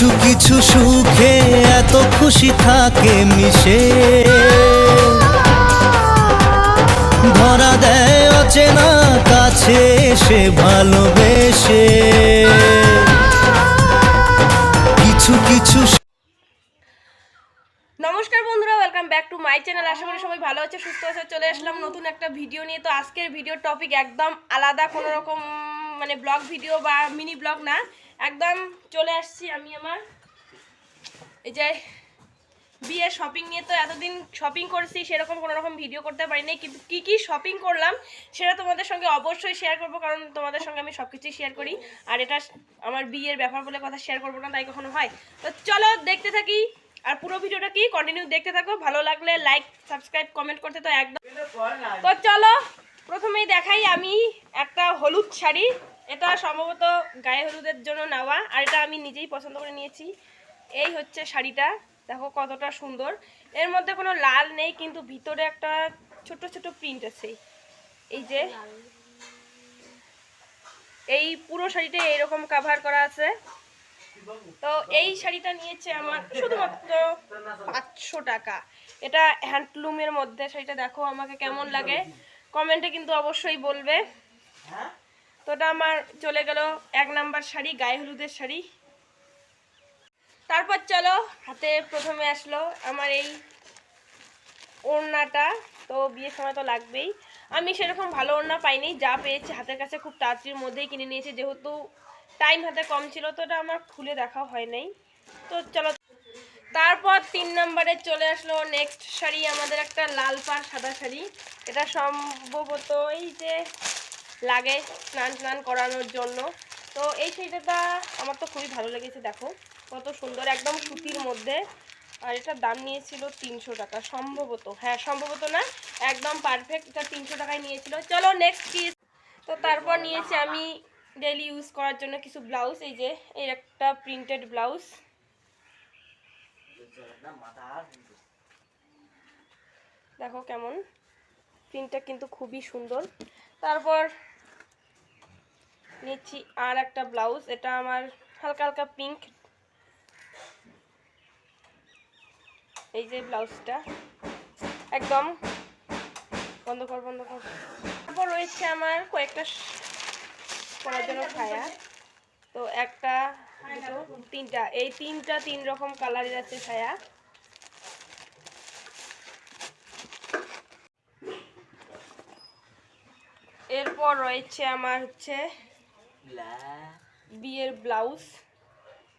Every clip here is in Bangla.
কিছু কিছু সুখে এত খুশি থাকে মিশে। ধরা দেয় অচেনা কাছে এসে ভালোবেসে। কিছু কিছু নমস্কার বন্ধুরা welcome back to my channel আশা করি সবাই ভালো আছে, সুস্থ আছে। চলে আসলাম নতুন একটা ভিডিও নিয়ে। তো আজকের ভিডিওর টপিক একদম আলাদা কোনো রকম মানে ব্লগ ভিডিও বা মিনি ব্লগ না একদম চলে আসছি আমি আমার। এই যে বিয়ে শপিং নিয়ে তো এতদিন শপিং করেছি সেরকম কোনো রকম ভিডিও করতে পারিনি কিন্তু কী কী শপিং করলাম সেটা তোমাদের সঙ্গে অবশ্যই শেয়ার করব কারণ তোমাদের সঙ্গে আমি সব কিছুই শেয়ার করি। আর এটা আমার বিয়ের ব্যাপার বলে কথা শেয়ার করব না তাই কখনো হয়। তো চলো দেখতে থাকি আর পুরো ভিডিওটা কি কন্টিনিউ দেখতে থাকো ভালো লাগলে লাইক সাবস্ক্রাইব কমেন্ট করতে তো একদম তো চলো প্রথমেই দেখাই আমি একটা হলুদ শাড়ি। এটা সম্ভবত গায়ে হলুদের জন্য নেওয়া, আর এটা আমি নিজেই পছন্দ করে নিয়েছি। এই হচ্ছে শাড়িটা, দেখো কতটা সুন্দর। এর মধ্যে কোনো লাল নেই, কিন্তু ভিতরে একটা ছোট ছোট প্রিন্ট আছে। এই যে, এই পুরো শাড়িটা এইরকম কাভার করা আছে। তো এই শাড়িটা নিয়েছে আমার শুধুমাত্র পাঁচশো টাকা। এটা হ্যান্ডলুমের মধ্যে, শাড়িটা দেখো আমাকে কেমন লাগে। কমেন্টে কিন্তু অবশ্যই বলবে। তো ওটা আমার চলে গেল এক নাম্বার শাড়ি, গায়ে হলুদের শাড়ি। তারপর চলো, হাতে প্রথমে আসলো আমার এই ওড়নাটা। তো বিয়ের সময় তো লাগবেই। আমি সেরকম ভালো ওড়না পাইনি, যা পেয়েছি হাতের কাছে খুব তাড়াতাড়ির মধ্যেই কিনে নিয়েছি, যেহেতু টাইম হাতে কম ছিল, তো ওটা আমার খুলে দেখা হয় নাই। তো চলো, তারপর তিন নম্বরে চলে আসলো নেক্সট শাড়ি, আমাদের একটা লাল পাড় সাদা শাড়ি। এটা সম্ভবত এই যে লাগে স্নান স্নান করানোর জন্য। তো এই শাড়িটা আমার তো খুবই ভালো লেগেছে, দেখো। কত সুন্দর, একদম সুতির মধ্যে। আর এটার দাম নিয়েছিল তিনশো টাকা, সম্ভবত। হ্যাঁ সম্ভবত না, একদম পারফেক্ট এটা তিনশো টাকায় নিয়েছিল। চলো নেক্সট কি তো তারপর নিয়েছি আমি ডেলি ইউজ করার জন্য কিছু ব্লাউজ এই যে এই একটা প্রিন্টেড ব্লাউজ দেখো কেমন। প্রিন্টটা কিন্তু খুবই সুন্দর। তারপর নিচ্ছি আর একটা ব্লাউজ, এটা আমার হালকা হালকা পিঙ্ক এই যে ব্লাউজটা, একদম বন্ধ কর বন্ধ কর। তারপর রয়েছে আমার কয়েকটা পরার জন্য ছায়া তো একটা তিনটা। এই তিনটা তিন রকম কালারের আছে ছায়া এরপর রয়েছে আমার হচ্ছে বিয়ের ব্লাউজ।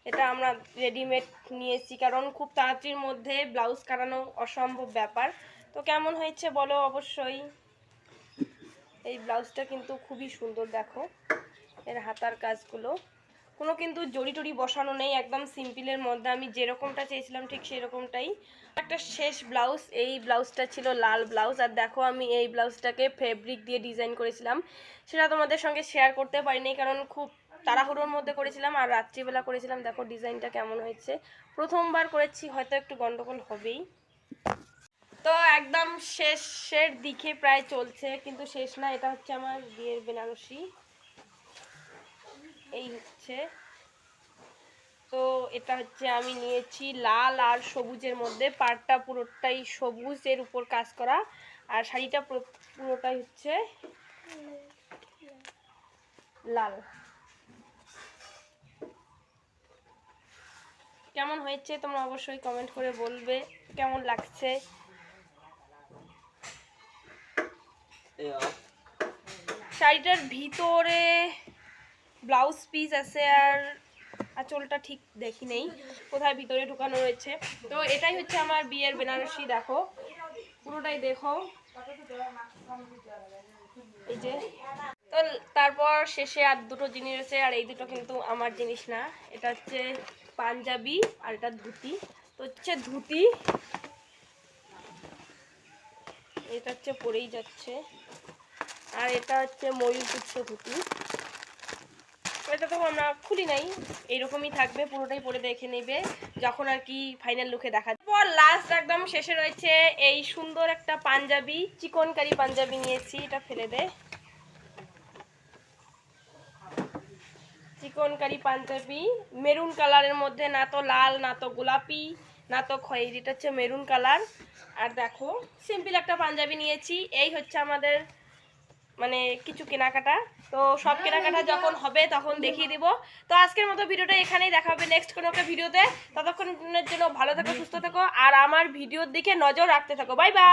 এটা আমরা রেডিমেড নিয়েছি, কারণ খুব তাড়াতাড়ির মধ্যে ব্লাউজ কাটানো অসম্ভব ব্যাপার। তো কেমন হয়েছে বলো অবশ্যই। এই ব্লাউজটা কিন্তু খুবই সুন্দর, দেখো। এর হাতার কাজগুলো। কোনো কিন্তু জড়ি টড়ি বসানো নেই, একদম সিম্পলের মধ্যে। আমি যেরকমটা চেয়েছিলাম ঠিক সেরকমটাই। একটা শেষ ব্লাউজ এই ব্লাউজটা ছিল লাল ব্লাউজ আর দেখো, আমি এই ব্লাউজটাকে ফেব্রিক দিয়ে ডিজাইন করেছিলাম। সেটা তোমাদের সঙ্গে শেয়ার করতে পারিনি, কারণ খুব তাড়াহুড়োর মধ্যে করেছিলাম। আর রাত্রিবেলা করেছিলাম। দেখো ডিজাইনটা কেমন হয়েছে। প্রথমবার করেছি, হয়তো একটু গন্ডগোল হবেই। তো একদম শেষের দিকে প্রায় চলছে, কিন্তু শেষ না। এটা হচ্ছে আমার বিয়ের বেনারসি। এই হচ্ছে। তো এটা হচ্ছে আমি নিয়েছি লাল আর সবুজের মধ্যে। পাড়টা পুরোটাই সবুজের উপর কাজ করা। আর শাড়িটা পুরোটাই হচ্ছে লাল। কেমন হয়েছে তোমরা অবশ্যই কমেন্ট করে বলবে। কেমন লাগছে? শাড়িটার ভিতরে ব্লাউজ পিস আছে আর আঁচলটা ঠিক দেখি নেই। কোথায় ভিতরে ঢুকানো রয়েছে। তো এটাই হচ্ছে আমার বিয়ের বেনারসি, দেখো। পুরোটাই দেখো। এই যে। তো তারপর শেষে আর দুটো জিনিস আছে, আর এই দুটো কিন্তু আমার জিনিস না। এটা হচ্ছে পাঞ্জাবি আর এটা ধুতি। তো হচ্ছে ধুতি। এটা হচ্ছে পরেই যাচ্ছে। আর এটা হচ্ছে ময়ূরপুচ্ছ ধুতি। এটা তো আমরা খুলি নাই। এইরকমই থাকবে, পুরোটাই পরে দেখে নেবে, যখন আর কি ফাইনাল লুকে দেখা। পর লাস্ট একদম শেষে রয়েছে এই সুন্দর একটা পাঞ্জাবি, চিকনকারি পাঞ্জাবি নিয়েছি, এটা ফেলে দে। চিকনকারি পাঞ্জাবি মেরুন কালারের মধ্যে না তো লাল, না তো গোলাপি, না তো খয়েরি, এটা হচ্ছে মেরুন কালার আর দেখো সিম্পল একটা পাঞ্জাবি নিয়েছি, এই হচ্ছে আমাদের মানে কিছু কেনাকাটা। তো সব কেনাকাটা যখন হবে তখন দেখিয়ে দিব। তো আজকের মতো ভিডিওটা এখানেই দেখা হবে নেক্সট কোনো একটা ভিডিওতে। ততক্ষণের জন্য ভালো থাকো সুস্থ থাকো আর আমার ভিডিওর দিকে নজর রাখতে থাকো। Bye bye